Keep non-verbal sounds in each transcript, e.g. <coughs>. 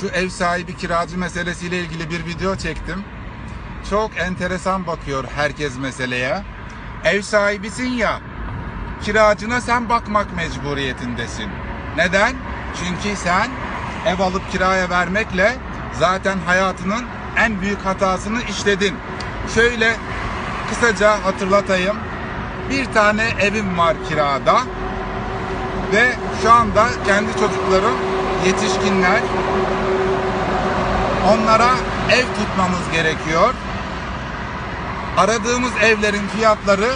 Şu ev sahibi kiracı meselesiyle ilgili bir video çektim. Çok enteresan bakıyor herkes meseleye. Ev sahibisin ya, kiracına sen bakmak mecburiyetindesin. Neden? Çünkü sen ev alıp kiraya vermekle zaten hayatının en büyük hatasını işledin. Şöyle kısaca hatırlatayım. Bir tane evim var kirada ve şu anda kendi çocuklarım yetişkinler. Onlara ev tutmamız gerekiyor. Aradığımız evlerin fiyatları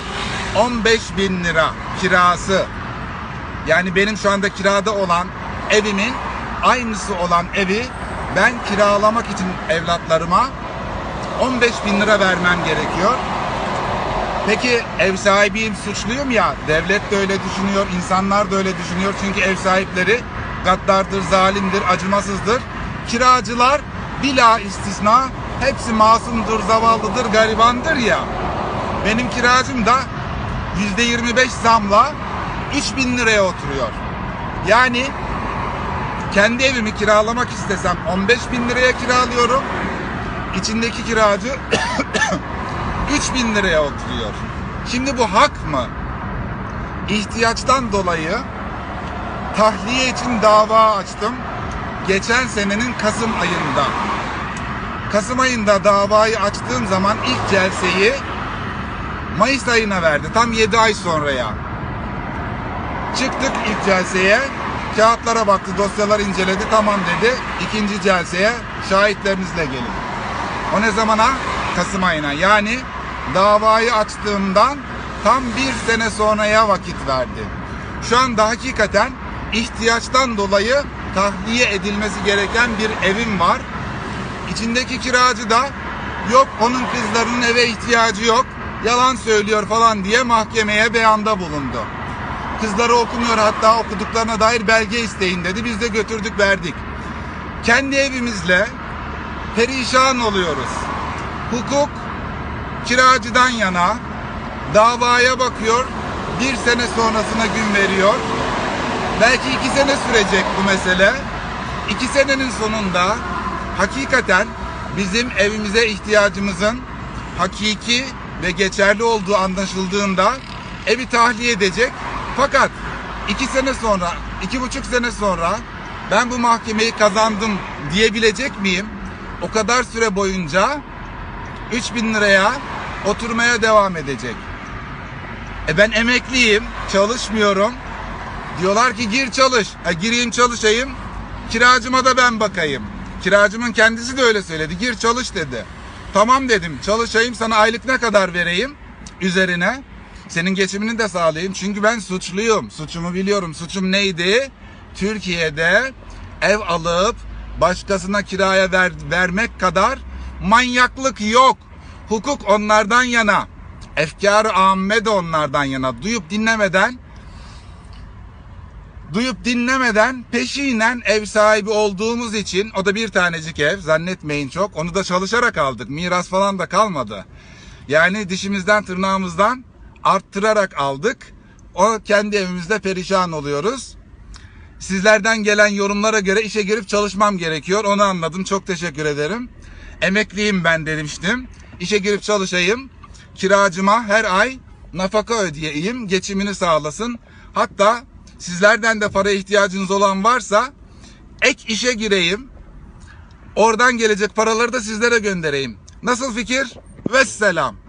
15 bin lira kirası. Yani benim şu anda kirada olan evimin aynısı olan evi ben kiralamak için evlatlarıma 15 bin lira vermem gerekiyor. Peki ev sahibiyim suçluyum ya devlet de öyle düşünüyor insanlar da öyle düşünüyor çünkü ev sahipleri gaddardır zalimdir acımasızdır kiracılar bila istisna hepsi masumdur zavallıdır garibandır ya benim kiracım da %25 zamla 3000 liraya oturuyor yani kendi evimi kiralamak istesem 15 bin liraya kiralıyorum içindeki kiracı <coughs> 3000 liraya oturuyor. Şimdi bu hak mı? İhtiyaçtan dolayı tahliye için dava açtım. Geçen senenin Kasım ayında. Kasım ayında davayı açtığım zaman ilk celseyi Mayıs ayına verdi. Tam 7 ay sonraya. Çıktık ilk celseye. Kağıtlara baktı, dosyalar inceledi. Tamam dedi. İkinci celseye şahitlerinizle gelin. O ne zamana? Kasım ayına. Yani davayı açtığımdan tam bir sene sonraya vakit verdi. Şu anda hakikaten ihtiyaçtan dolayı tahliye edilmesi gereken bir evim var. İçindeki kiracı da yok onun kızlarının eve ihtiyacı yok. Yalan söylüyor falan diye mahkemeye beyanda bulundu. Kızları okumuyor hatta okuduklarına dair belge isteyin dedi. Biz de götürdük verdik. Kendi evimizle perişan oluyoruz. Hukuk kiracıdan yana davaya bakıyor. Bir sene sonrasına gün veriyor. Belki iki sene sürecek bu mesele. İki senenin sonunda hakikaten bizim evimize ihtiyacımızın hakiki ve geçerli olduğu anlaşıldığında evi tahliye edecek. Fakat iki sene sonra, iki buçuk sene sonra ben bu mahkemeyi kazandım diyebilecek miyim? O kadar süre boyunca 3000 liraya oturmaya devam edecek. E ben emekliyim, çalışmıyorum. Diyorlar ki gir çalış. E gireyim çalışayım. Kiracıma da ben bakayım. Kiracımın kendisi de öyle söyledi. Gir çalış dedi. Tamam dedim. Çalışayım sana aylık ne kadar vereyim üzerine. Senin geçimini de sağlayayım. Çünkü ben suçluyum. Suçumu biliyorum. Suçum neydi? Türkiye'de ev alıp başkasına kiraya ver, vermek kadar manyaklık yok. Hukuk onlardan yana. Efkar-ı amme de onlardan yana. Duyup dinlemeden duyup dinlemeden peşinen ev sahibi olduğumuz için o da bir tanecik ev zannetmeyin çok onu da çalışarak aldık. Miras falan da kalmadı. Yani dişimizden tırnağımızdan arttırarak aldık. O kendi evimizde perişan oluyoruz. Sizlerden gelen yorumlara göre işe girip çalışmam gerekiyor. Onu anladım. Çok teşekkür ederim. Emekliyim ben demiştim. İşe girip çalışayım. Kiracıma her ay nafaka ödeyeyim. Geçimini sağlasın. Hatta Sizlerden de para ihtiyacınız olan varsa ek işe gireyim. Oradan gelecek paraları da sizlere göndereyim. Nasıl fikir? Vesselam.